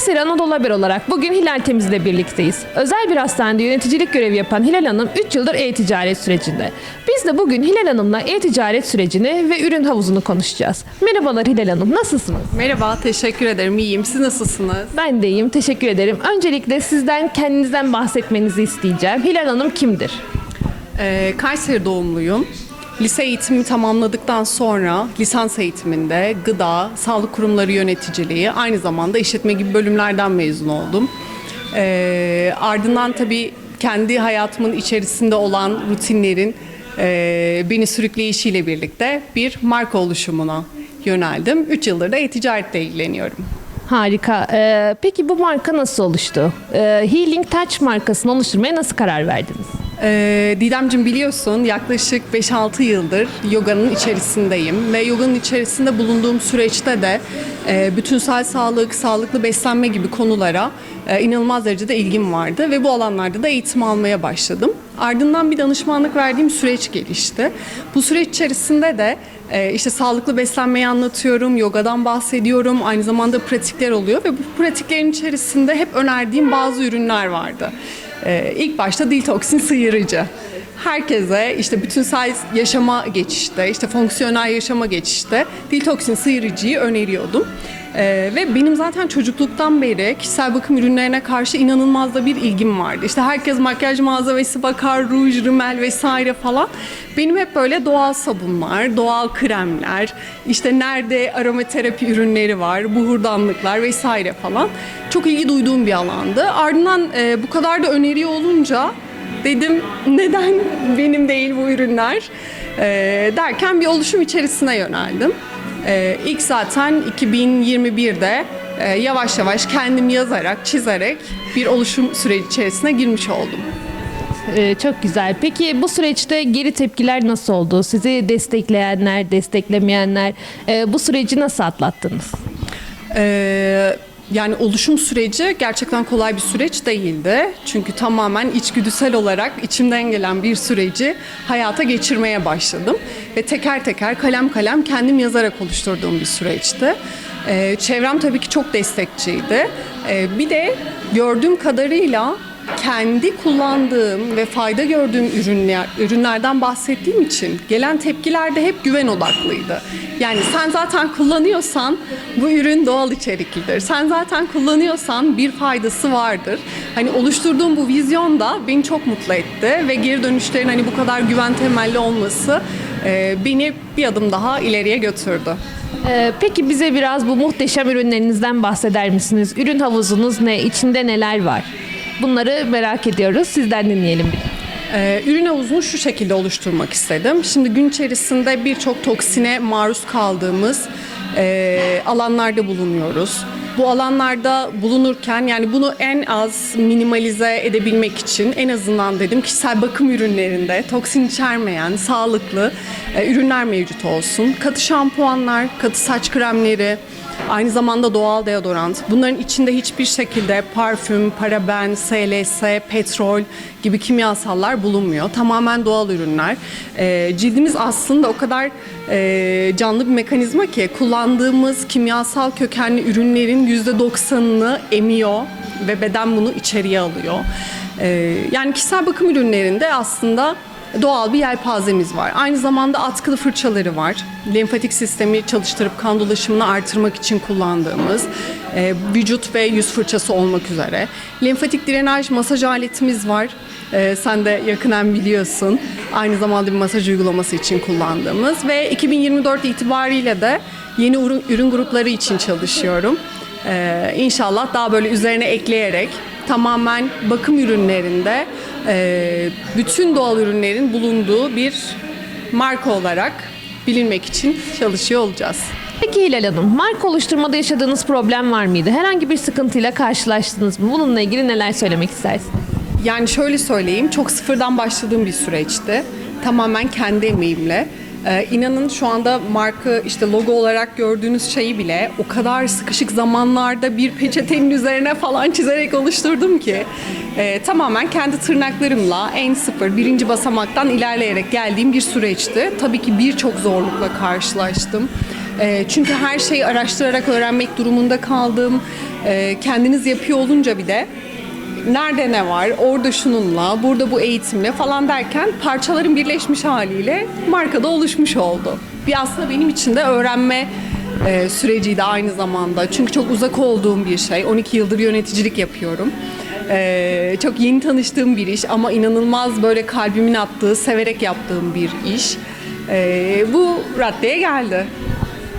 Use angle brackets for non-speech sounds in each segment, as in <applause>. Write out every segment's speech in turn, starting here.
Kayseri Anadolu Haber olarak bugün Hilal Temiz'le birlikteyiz. Özel bir hastanede yöneticilik görevi yapan Hilal Hanım 3 yıldır e-ticaret sürecinde. Biz de bugün Hilal Hanım'la e-ticaret sürecini ve ürün havuzunu konuşacağız. Merhabalar Hilal Hanım, nasılsınız? Merhaba, teşekkür ederim. İyiyim. Siz nasılsınız? Ben de iyiyim, teşekkür ederim. Öncelikle sizden kendinizden bahsetmenizi isteyeceğim. Hilal Hanım kimdir? Ee, Kayseri doğumluyum. Lise eğitimimi tamamladıktan sonra lisans eğitiminde gıda, sağlık kurumları yöneticiliği, aynı zamanda işletme gibi bölümlerden mezun oldum. Ee, ardından tabii kendi hayatımın içerisinde olan rutinlerin e, beni sürükleyişiyle birlikte bir marka oluşumuna yöneldim. 3 yıldır da e-ticaretle ilgileniyorum. Harika. Ee, peki bu marka nasıl oluştu? Ee, Healing Touch markasını oluşturmaya nasıl karar verdiniz? Ee, Didemciğim biliyorsun yaklaşık 5-6 yıldır yoganın içerisindeyim ve yoganın içerisinde bulunduğum süreçte de e, bütünsel sağlık, sağlıklı beslenme gibi konulara e, inanılmaz derecede ilgim vardı ve bu alanlarda da eğitim almaya başladım. Ardından bir danışmanlık verdiğim süreç gelişti. Bu süreç içerisinde de e, işte sağlıklı beslenmeyi anlatıyorum, yogadan bahsediyorum, aynı zamanda pratikler oluyor ve bu pratiklerin içerisinde hep önerdiğim bazı ürünler vardı. Ee, ilk başta dil sıyırıcı. Herkese işte bütünsel yaşama geçişte, işte fonksiyonel yaşama geçişte dil sıyırıcıyı öneriyordum. Ee, ve benim zaten çocukluktan beri kişisel bakım ürünlerine karşı inanılmaz da bir ilgim vardı. İşte herkes makyaj malzemesi bakar, ruj, rimel vesaire falan. Benim hep böyle doğal sabunlar, doğal kremler, işte nerede aromaterapi ürünleri var, buhurdanlıklar vesaire falan. Çok ilgi duyduğum bir alandı. Ardından e, bu kadar da öneri olunca dedim neden benim değil bu ürünler E, derken bir oluşum içerisine yöneldim. E, ilk zaten 2021'de e, yavaş yavaş kendim yazarak, çizerek bir oluşum süreci içerisine girmiş oldum. Ee, çok güzel. Peki bu süreçte geri tepkiler nasıl oldu? Sizi destekleyenler, desteklemeyenler e, bu süreci nasıl atlattınız? Ee, yani oluşum süreci gerçekten kolay bir süreç değildi. Çünkü tamamen içgüdüsel olarak içimden gelen bir süreci hayata geçirmeye başladım. Ve teker teker kalem kalem kendim yazarak oluşturduğum bir süreçti. Ee, çevrem tabii ki çok destekçiydi. Ee, bir de gördüğüm kadarıyla kendi kullandığım ve fayda gördüğüm ürünler ürünlerden bahsettiğim için gelen tepkiler de hep güven odaklıydı. Yani sen zaten kullanıyorsan bu ürün doğal içeriklidir. Sen zaten kullanıyorsan bir faydası vardır. Hani oluşturduğum bu vizyon da beni çok mutlu etti ve geri dönüşlerin hani bu kadar güven temelli olması e, beni bir adım daha ileriye götürdü. Ee, peki bize biraz bu muhteşem ürünlerinizden bahseder misiniz? Ürün havuzunuz ne? İçinde neler var? Bunları merak ediyoruz. Sizden dinleyelim bir. Ee, ürün havuzunu şu şekilde oluşturmak istedim. Şimdi gün içerisinde birçok toksine maruz kaldığımız e, alanlarda bulunuyoruz. Bu alanlarda bulunurken yani bunu en az minimalize edebilmek için en azından dedim kişisel bakım ürünlerinde toksin içermeyen sağlıklı e, ürünler mevcut olsun. Katı şampuanlar, katı saç kremleri, Aynı zamanda doğal deodorant. Bunların içinde hiçbir şekilde parfüm, paraben, SLS, petrol gibi kimyasallar bulunmuyor. Tamamen doğal ürünler. Ee, cildimiz aslında o kadar e, canlı bir mekanizma ki kullandığımız kimyasal kökenli ürünlerin %90'ını emiyor ve beden bunu içeriye alıyor. Ee, yani kişisel bakım ürünlerinde aslında doğal bir yelpazemiz var. Aynı zamanda atkılı fırçaları var. Lenfatik sistemi çalıştırıp kan dolaşımını artırmak için kullandığımız e, vücut ve yüz fırçası olmak üzere. Lenfatik drenaj masaj aletimiz var. E, sen de yakından biliyorsun. Aynı zamanda bir masaj uygulaması için kullandığımız ve 2024 itibariyle de yeni ürün, ürün grupları için çalışıyorum. E, inşallah daha böyle üzerine ekleyerek tamamen bakım ürünlerinde e, bütün doğal ürünlerin bulunduğu bir marka olarak bilinmek için çalışıyor olacağız. Peki Hilal Hanım, marka oluşturmada yaşadığınız problem var mıydı? Herhangi bir sıkıntıyla karşılaştınız mı? Bununla ilgili neler söylemek istersiniz? Yani şöyle söyleyeyim, çok sıfırdan başladığım bir süreçti. Tamamen kendi emeğimle. Ee, inanın şu anda marka işte logo olarak gördüğünüz şeyi bile o kadar sıkışık zamanlarda bir peçetenin üzerine falan çizerek oluşturdum ki e, tamamen kendi tırnaklarımla en sıfır birinci basamaktan ilerleyerek geldiğim bir süreçti. Tabii ki birçok zorlukla karşılaştım. E, çünkü her şeyi araştırarak öğrenmek durumunda kaldım. E, kendiniz yapıyor olunca bir de nerede ne var, orada şununla, burada bu eğitimle falan derken parçaların birleşmiş haliyle markada oluşmuş oldu. Bir aslında benim için de öğrenme e, süreciydi aynı zamanda. Çünkü çok uzak olduğum bir şey. 12 yıldır yöneticilik yapıyorum. E, çok yeni tanıştığım bir iş ama inanılmaz böyle kalbimin attığı, severek yaptığım bir iş. E, bu raddeye geldi.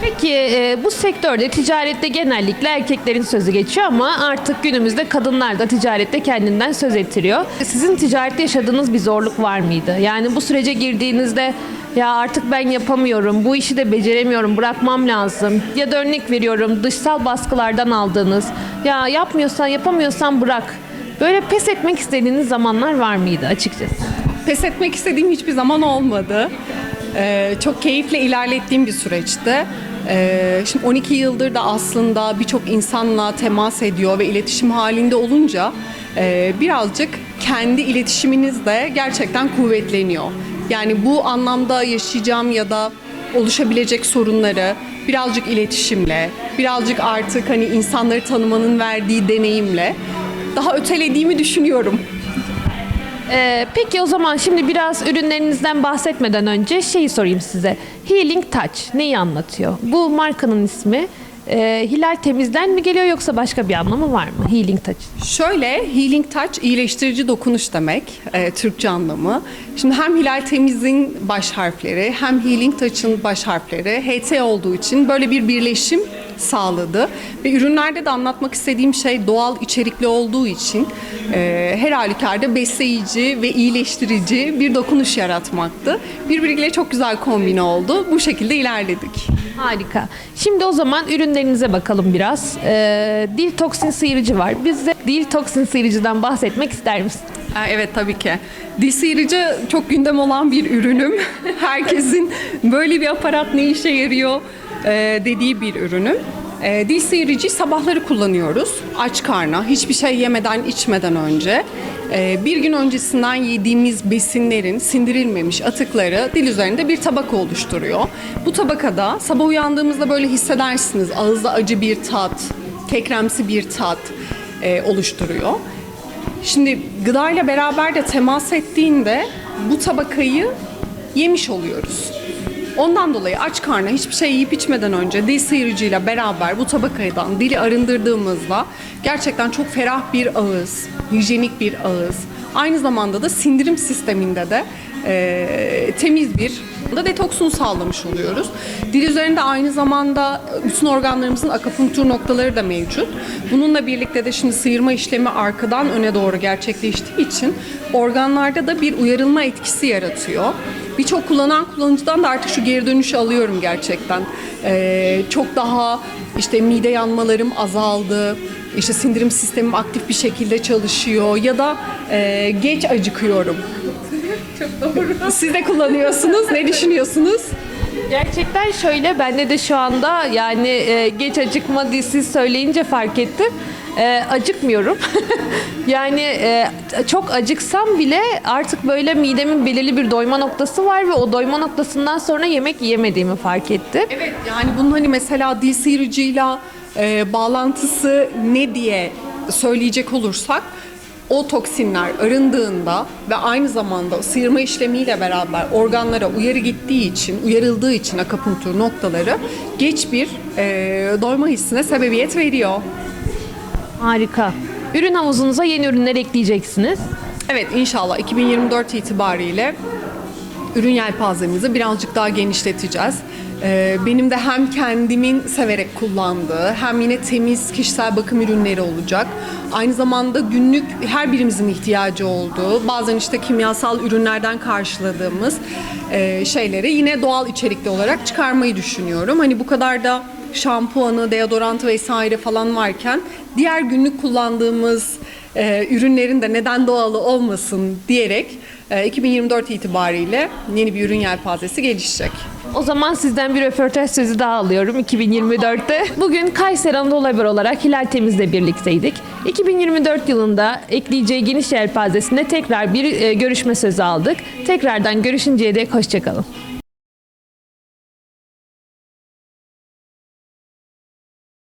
Peki e, bu sektörde ticarette genellikle erkeklerin sözü geçiyor ama artık günümüzde kadınlar da ticarette kendinden söz ettiriyor. Sizin ticarette yaşadığınız bir zorluk var mıydı? Yani bu sürece girdiğinizde ya artık ben yapamıyorum, bu işi de beceremiyorum, bırakmam lazım. Ya da örnek veriyorum dışsal baskılardan aldığınız, ya yapmıyorsan yapamıyorsan bırak. Böyle pes etmek istediğiniz zamanlar var mıydı açıkçası? Pes etmek istediğim hiçbir zaman olmadı. Ee, çok keyifle ilerlettiğim bir süreçti. Ee, şimdi 12 yıldır da aslında birçok insanla temas ediyor ve iletişim halinde olunca e, birazcık kendi iletişiminiz de gerçekten kuvvetleniyor. Yani bu anlamda yaşayacağım ya da oluşabilecek sorunları birazcık iletişimle, birazcık artık hani insanları tanımanın verdiği deneyimle daha ötelediğimi düşünüyorum. Ee, peki o zaman şimdi biraz ürünlerinizden bahsetmeden önce şeyi sorayım size. Healing Touch neyi anlatıyor? Bu markanın ismi e, Hilal Temiz'den mi geliyor yoksa başka bir anlamı var mı Healing Touch? Şöyle Healing Touch iyileştirici dokunuş demek e, Türkçe anlamı. Şimdi hem Hilal Temiz'in baş harfleri hem Healing Touch'ın baş harfleri HT olduğu için böyle bir birleşim sağladı. Ve ürünlerde de anlatmak istediğim şey doğal içerikli olduğu için e, her halükarda besleyici ve iyileştirici bir dokunuş yaratmaktı. Birbiriyle çok güzel kombine oldu. Bu şekilde ilerledik. Harika. Şimdi o zaman ürünlerinize bakalım biraz. Ee, dil toksin sıyırıcı var. Bize dil toksin sıyırıcıdan bahsetmek ister misin? Ha, Evet tabii ki. Dil sıyırıcı çok gündem olan bir ürünüm. <laughs> Herkesin böyle bir aparat ne işe yarıyor e, dediği bir ürünüm. E, dil sıyırıcıyı sabahları kullanıyoruz. Aç karna, hiçbir şey yemeden içmeden önce. E, bir gün öncesinden yediğimiz besinlerin sindirilmemiş atıkları dil üzerinde bir tabaka oluşturuyor. Bu tabakada sabah uyandığımızda böyle hissedersiniz. Ağızda acı bir tat, kekremsi bir tat oluşturuyor. Şimdi gıdayla beraber de temas ettiğinde bu tabakayı yemiş oluyoruz. Ondan dolayı aç karnına hiçbir şey yiyip içmeden önce dil sıyırıcıyla beraber bu tabakadan dili arındırdığımızda gerçekten çok ferah bir ağız, hijyenik bir ağız. Aynı zamanda da sindirim sisteminde de eee, temiz bir da detoksunu sağlamış oluyoruz. Dil üzerinde aynı zamanda bütün organlarımızın akupunktur noktaları da mevcut. Bununla birlikte de şimdi sıyırma işlemi arkadan öne doğru gerçekleştiği için organlarda da bir uyarılma etkisi yaratıyor. Birçok kullanan kullanıcıdan da artık şu geri dönüşü alıyorum gerçekten. Ee, çok daha işte mide yanmalarım azaldı. İşte sindirim sistemim aktif bir şekilde çalışıyor ya da e, geç acıkıyorum. Çok doğru. Siz de kullanıyorsunuz. Ne düşünüyorsunuz? Gerçekten şöyle bende de şu anda yani e, geç acıkma dizisi söyleyince fark ettim. E, acıkmıyorum. <laughs> yani e, çok acıksam bile artık böyle midemin belirli bir doyma noktası var ve o doyma noktasından sonra yemek yiyemediğimi fark ettim. Evet yani bunun hani mesela dil sıyırıcıyla e, bağlantısı ne diye söyleyecek olursak o toksinler arındığında ve aynı zamanda sıyırma işlemiyle beraber organlara uyarı gittiği için, uyarıldığı için akupunktur noktaları geç bir e, doyma hissine sebebiyet veriyor. Harika. Ürün havuzunuza yeni ürünler ekleyeceksiniz. Evet inşallah 2024 itibariyle ürün yelpazemizi birazcık daha genişleteceğiz. Ee, benim de hem kendimin severek kullandığı hem yine temiz kişisel bakım ürünleri olacak. Aynı zamanda günlük her birimizin ihtiyacı olduğu bazen işte kimyasal ürünlerden karşıladığımız e, şeyleri yine doğal içerikli olarak çıkarmayı düşünüyorum. Hani bu kadar da şampuanı, deodorantı vesaire falan varken diğer günlük kullandığımız e, ürünlerin de neden doğalı olmasın diyerek 2024 itibariyle yeni bir ürün yelpazesi gelişecek. O zaman sizden bir röportaj sözü daha alıyorum 2024'te. Bugün Kayseri Anadolu Haber olarak Hilal Temiz'le birlikteydik. 2024 yılında ekleyeceği geniş yelpazesinde tekrar bir e, görüşme sözü aldık. Tekrardan görüşünceye dek hoşçakalın.